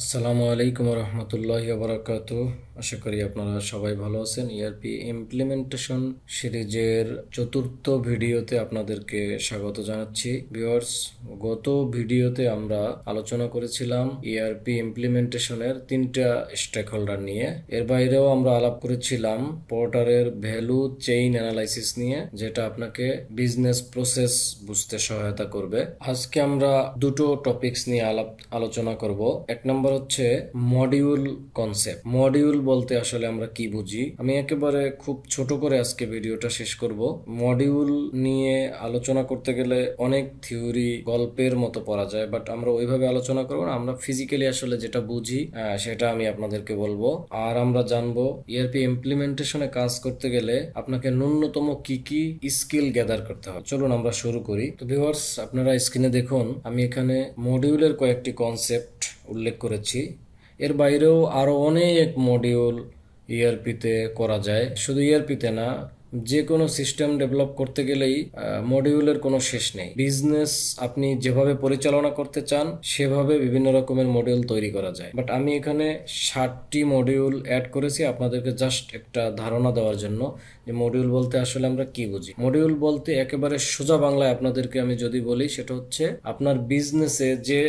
আসসালামু আলাইকুম রহমতুল্লাহ বারাকাতু আশা করি আপনারা সবাই ভালো আছেন। E ইআরপি ইমপ্লিমেন্টেশন সিরিজের চতুর্থ ভিডিওতে আপনাদেরকে স্বাগত জানাচ্ছি। ভিউয়ার্স, গত ভিডিওতে আমরা আলোচনা করেছিলাম E ইআরপি ইমপ্লিমেন্টেশনের তিনটা স্টেক হোল্ডার নিয়ে। এর বাইরেও আমরা আলাপ করেছিলাম পোর্টারের ভ্যালু চেইন অ্যানালাইসিস নিয়ে, যেটা আপনাকে বিজনেস প্রসেস বুঝতে সহায়তা করবে। আজকে আমরা দুটো টপিকস নিয়ে আলাপ, আলোচনা করব। এক নম্বর হচ্ছে মডিউল কনসেপ্ট মডিউল বলতে আসলে আমরা কি বুঝি? আমি একেবারে খুব ছোট করে আজকে ভিডিওটা শেষ করব। মডিউল নিয়ে আলোচনা করতে গেলে অনেক থিওরি গল্পের মতো পড়া যায় বাট আমরা ওইভাবে আলোচনা করব না। আমরা ফিজিক্যালি আসলে যেটা বুঝি সেটা আমি আপনাদেরকে বলব। আর আমরা জানব ইআরপি ইমপ্লিমেন্টেশনে কাজ করতে গেলে আপনাকে ন্যূনতম কি কি স্কিল গ্যাদার করতে হবে। চলুন আমরা শুরু করি। তো ভিউয়ার্স আপনারা স্ক্রিনে দেখুন, আমি এখানে মডিউলের কয়েকটি কনসেপ্ট উল্লেখ করেছি। এর বাইরেও আরও অনেক মডিউল ইআরপিতে করা যায়। শুধু ইআরপিতে না যে কোনো সিস্টেম ডেভেলপ করতে গেলেই মডিউলের কোনো শেষ নেই। বিজনেস আপনি যেভাবে পরিচালনা করতে চান, সেভাবে বিভিন্ন রকমের মডিউল তৈরি করা যায়। বাট আমি এখানে ষাটটি মডিউল অ্যাড করেছি আপনাদেরকে জাস্ট একটা ধারণা দেওয়ার জন্য যে মডিউল বলতে আসলে আমরা কি বুঝি। মডিউল বলতে একেবারে সোজা বাংলায় আপনাদেরকে আমি যদি বলি, সেটা হচ্ছে আপনার বিজনেসে যে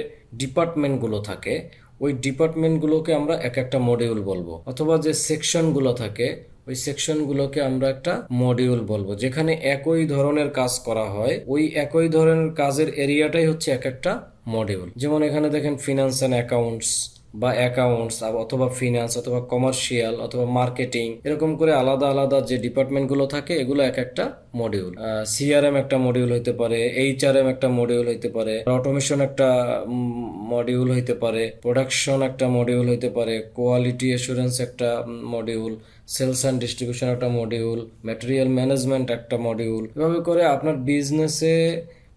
ডিপার্টমেন্টগুলো থাকে, ওই ডিপার্টমেন্টগুলোকে আমরা এক একটা মডিউল বলব। অথবা যে সেকশনগুলো থাকে ওই সেকশনগুলোকে আমরা একটা মডিউল বলব, যেখানে একই ধরনের কাজ করা হয়। ওই একই ধরনের কাজের এরিয়াটাই হচ্ছে এক একটা মডিউল যেমন এখানে দেখেন ফিনান্স অ্যান্ড অ্যাকাউন্টস বা অ্যাকাউন্টস অথবা ফিনান্স অথবা কমার্শিয়াল অথবা মার্কেটিং এরকম করে আলাদা আলাদা যে ডিপার্টমেন্টগুলো থাকে, এগুলো এক একটা মডিউল সিআরএম একটা মডিউল হইতে পারে এইচআরএম একটা মডিউল হইতে পারে অটোমেশন একটা মডিউল হইতে পারে প্রোডাকশন একটা মডিউল হইতে পারে কোয়ালিটি এসুরেন্স একটা মডিউল সেলস অ্যান্ড ডিস্ট্রিবিউশন একটা মডিউল ম্যাটেরিয়াল ম্যানেজমেন্ট একটা মডিউল এভাবে করে আপনার বিজনেসে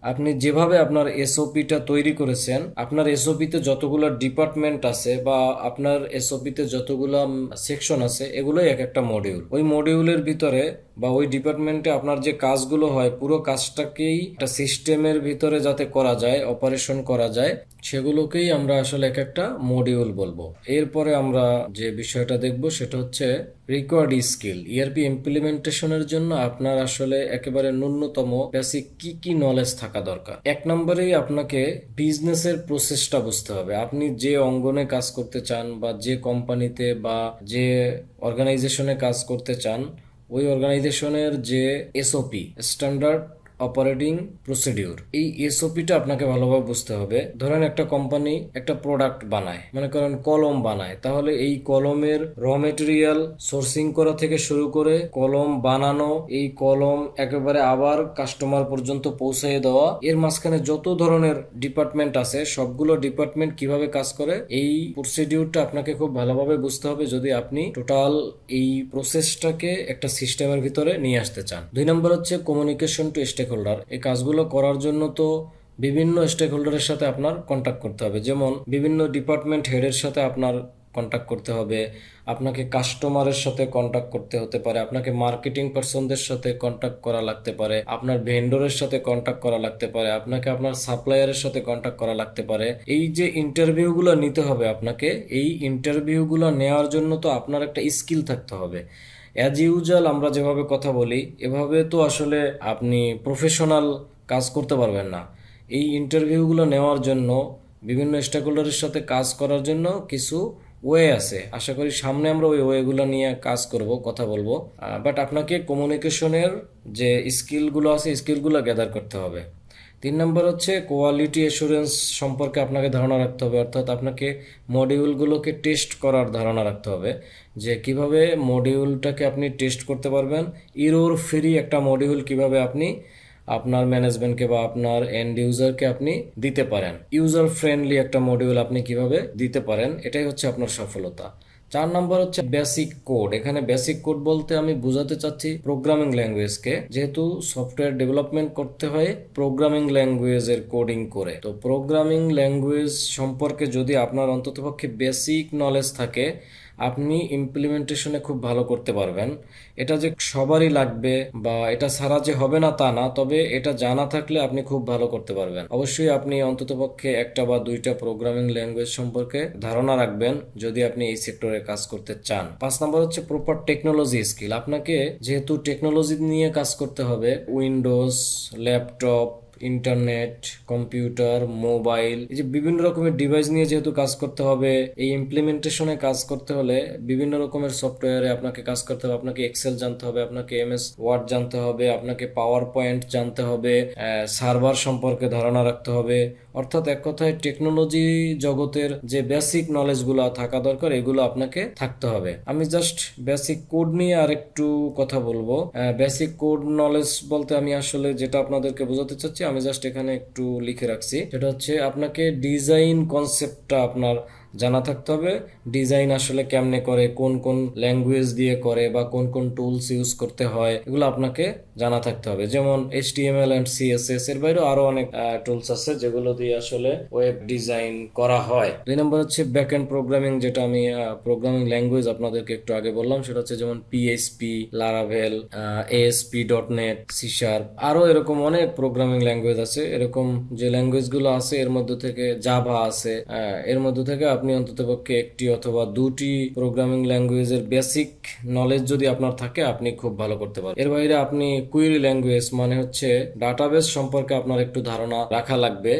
আপনি যেভাবে আপনার এসওপিটা তৈরি করেছেন, আপনার এসওপিতে যতগুলো ডিপার্টমেন্ট আছে বা আপনার এসওপিতে যতগুলো সেকশন আছে, এগুলোই এক একটা মডিউল ওই মডিউলের ভিতরে বা ওই ডিপার্টমেন্টে আপনার যে কাজগুলো হয়, পুরো কাজটাকেই একটা সিস্টেমের ভিতরে যাতে করা যায় অপারেশন করা যায়, সেগুলোকেই আমরা আসলে এক একটা মডিউল বলব। এরপরে আমরা যে বিষয়টা দেখব সেটা হচ্ছে রিকোয়ার্ড স্কিল ইআরপি ইমপ্লিমেন্টেশনের জন্য আপনার আসলে একেবারে ন্যূনতম বেসিক কি কি নলেজ থাকা দরকার। এক নম্বরেই আপনাকে বিজনেসের প্রসেসটা বুঝতে হবে। আপনি যে অঙ্গনে কাজ করতে চান বা যে কোম্পানিতে বা যে অর্গানাইজেশনে কাজ করতে চান ওই অর্গানাইজেশনের যে এসওপি স্ট্যান্ডার্ড অপারেটিং প্রসিডিউর। এই এসওপিটা আপনাকে ভালোভাবে বুঝতে হবে। ধরেন একটা কোম্পানি একটা প্রোডাক্ট বানায়, মনে করেন কলম বানায়, তাহলে এই কলমের র মেটেরিয়াল সোর্সিং করা থেকে শুরু করে কলম বানানো, এই কলম একেবারে আবার কাস্টমার পর্যন্ত পৌঁছে দেওয়া, এর মাঝখানে যত ধরনের ডিপার্টমেন্ট আছে, সবগুলো ডিপার্টমেন্ট কীভাবে কাজ করে, এই প্রসিডিউরটা আপনাকে খুব ভালোভাবে বুঝতে হবে যদি আপনি টোটাল এই প্রসেসটাকে একটা সিস্টেমের ভিতরে নিয়ে আসতে চান। দুই নম্বর হচ্ছে কমিউনিকেশন টু স্টেক হোল্ডার এই কাজগুলো করার জন্য তো বিভিন্ন স্টেক হোল্ডারের সাথে আপনার কন্ট্যাক্ট করতে হবে। যেমন বিভিন্ন ডিপার্টমেন্ট হেডের সাথে আপনার কন্ট্যাক্ট করতে হবে। আপনাকে কাস্টমারের সাথে কন্ট্যাক্ট করতে হতে পারে। আপনাকে মার্কেটিং পার্সনদের সাথে কন্ট্যাক্ট করা লাগতে পারে। আপনার ভেন্ডরের সাথে কন্ট্যাক্ট করা লাগতে পারে। আপনাকে আপনার সাপ্লায়ারের সাথে কন্ট্যাক্ট করা লাগতে পারে। এই যে ইন্টারভিউগুলো নিতে হবে আপনাকে, এই ইন্টারভিউগুলো নেওয়ার জন্য তো আপনার একটা স্কিল থাকতে হবে। অ্যাজ ইউজুয়াল আমরা যেভাবে কথা বলি, এভাবে তো আসলে আপনি প্রফেশনাল কাজ করতে পারবেন না। এই ইন্টারভিউগুলো নেওয়ার জন্য, বিভিন্ন স্টেকহোল্ডারের সাথে কাজ করার জন্য কিছু ওয়ে আছে। আশা করি সামনে আমরা ওই ওয়েগুলো নিয়ে কাজ করব, কথা বলব। বাট আপনাকে কমিউনিকেশনের যে স্কিলগুলো আছে স্কিলগুলো গ্যাদার করতে হবে। তিন নম্বর হচ্ছে কোয়ালিটি এসুরেন্স সম্পর্কে আপনাকে ধারণা রাখতে হবে, অর্থাৎ আপনাকে মডিউলগুলোকে টেস্ট করার ধারণা রাখতে হবে, যে কীভাবে মডিউলটাকে আপনি টেস্ট করতে পারবেন ইরোর ফ্রি একটা মডিউল কীভাবে আপনি আপনার ম্যানেজমেন্টকে বা আপনার এন্ড ইউজারকে আপনি দিতে পারেন। ইউজার ফ্রেন্ডলি একটা মডিউল আপনি কীভাবে দিতে পারেন, এটাই হচ্ছে আপনার সফলতা। চার নম্বর হচ্ছে বেসিক কোড এখানে বেসিক কোড বলতে আমি বোঝাতে চাচ্ছি প্রোগ্রামিং ল্যাঙ্গুয়েজকে যেহেতু সফটওয়্যার ডেভেলপমেন্ট করতে হয় প্রোগ্রামিং ল্যাঙ্গুয়েজের কোডিং করে। তো প্রোগ্রামিং ল্যাঙ্গুয়েজ সম্পর্কে যদি আপনার অন্ততপক্ষে বেসিক নলেজ থাকে আপনি ইমপ্লিমেন্টেশনে খুব ভালো করতে পারবেন। এটা যে সবারই লাগবে বা এটা ছাড়া যে হবে না তা না, তবে এটা জানা থাকলে আপনি খুব ভালো করতে পারবেন। অবশ্যই আপনি অন্ততপক্ষে একটা বা দুইটা প্রোগ্রামিং ল্যাঙ্গুয়েজ সম্পর্কে ধারণা রাখবেন যদি আপনি এই সেক্টরে কাজ করতে চান। পাঁচ নম্বর হচ্ছে প্রপার টেকনোলজি স্কিল আপনাকে যেহেতু টেকনোলজি নিয়ে কাজ করতে হবে Windows laptop internet computer mobile এই যে বিভিন্ন রকমের ডিভাইস নিয়ে যেহেতু কাজ করতে হবে, এই ইমপ্লিমেন্টেশনে কাজ করতে হলে বিভিন্ন রকমের সফটওয়্যারে আপনাকে কাজ করতে হবে। আপনাকে এক্সেল জানতে হবে, আপনাকে এমএস ওয়ার্ড জানতে হবে, আপনাকে পাওয়ার পয়েন্ট জানতে হবে সার্ভার সম্পর্কে ধারণা রাখতে হবে। অর্থাৎ এক কথায় টেকনোলজি জগতের যে বেসিক নলেজগুলো থাকা দরকার, এগুলো আপনাকে থাকতে হবে। আমি জাস্ট বেসিক কোড নিয়ে আর একটু কথা বলব। বেসিক কোড নলেজ বলতে আমি আসলে যেটা আপনাদেরকে বোঝাতে চাচ্ছি আমি জাস্ট এখানে একটু লিখে রাখছি। সেটা হচ্ছে আপনাকে ডিজাইন কনসেপ্টটা আপনার জানা থাকতে হবে ডিজাইন আসলে কেমনে করে, কোন কোন ল্যাঙ্গুয়েজ দিয়ে করে বা কোন কোন টুলস ইউজ করতে হয়, এগুলো আপনাকে জানা থাকতে হবে। যেমন এইচ এল অ্যান্ড সিএসএস এর বাইরেও আরও অনেক টুলস আছে যেগুলো দিয়ে আসলে ওয়েব ডিজাইন করা হয়। দুই নম্বর হচ্ছে ব্যাক এন্ড প্রোগ্রামিং যেটা আমি প্রোগ্রামিং ল্যাঙ্গুয়েজ আপনাদেরকে একটু আগে বললাম, সেটা হচ্ছে যেমন PHP Laravel ASP dot net C sharp আরও এরকম অনেক প্রোগ্রামিং ল্যাঙ্গুয়েজ আছে। এরকম যে ল্যাঙ্গুয়েজগুলো আছে, এর মধ্যে থেকে জাভা আছে এর মধ্যে থেকে আপনি অন্ততপক্ষে একটি অথবা দুটি প্রোগ্রামিং ল্যাঙ্গুয়েজের বেসিক নলেজ যদি আপনার থাকে, আপনি খুব ভালো করতে পারেন। এর বাইরে আপনি কুইরি ল্যাঙ্গুয়েজ মানে হচ্ছে ডাটাবেস সম্পর্কে আপনার একটু ধারণা রাখা লাগবে।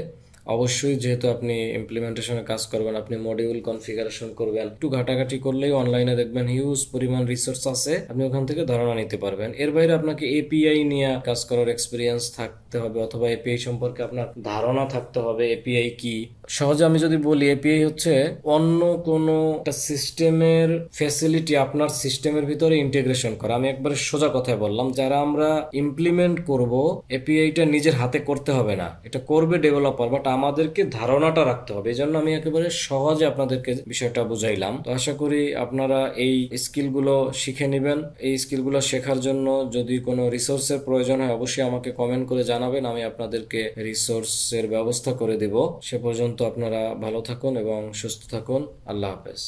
অবশ্যই যেহেতু আপনি ইমপ্লিমেন্টেশনে কাজ করবেন, আপনি মডিউল কনফিগারেশন করবেন, একটু ঘাটাঘাটি করলেই অনলাইনে দেখবেন হিউজ পরিমাণ রিসোর্স আছে, আপনি ওখান থেকে ধারণা নিতে পারবেন। এর বাইরে আপনাকে এপিআই নিয়ে কাজ করার এক্সপিরিয়েন্স থাকতে হবে অথবা এপিআই সম্পর্কে আপনার ধারণা থাকতে হবে এপিআই কি? সহজে আমি যদি বলি এপিআই হচ্ছে অন্য কোনো একটা সিস্টেমের ফ্যাসিলিটি আপনার সিস্টেমের ভিতরে ইন্টিগ্রেশন করা। আমি একবারে সোজা কথায় বললাম, যারা আমরা ইমপ্লিমেন্ট করব এপিআইটা নিজের হাতে করতে হবে না। এটা করবে ডেভেলপার বাট আমাদেরকে ধারণাটা রাখতে হবে। এই জন্য আমি একেবারে সহজে আপনাদেরকে বিষয়টা বুঝাইলাম। তো আশা করি আপনারা এই স্কিলগুলো শিখে নেবেন। এই স্কিলগুলো শেখার জন্য যদি কোনো রিসোর্সের প্রয়োজন হয়, অবশ্যই আমাকে কমেন্ট করে জানাবেন। আমি আপনাদেরকে রিসোর্সের ব্যবস্থা করে দেব। সে পর্যন্ত আপনারা ভালো থাকুন এবং সুস্থ থাকুন। আল্লাহ হাফেজ।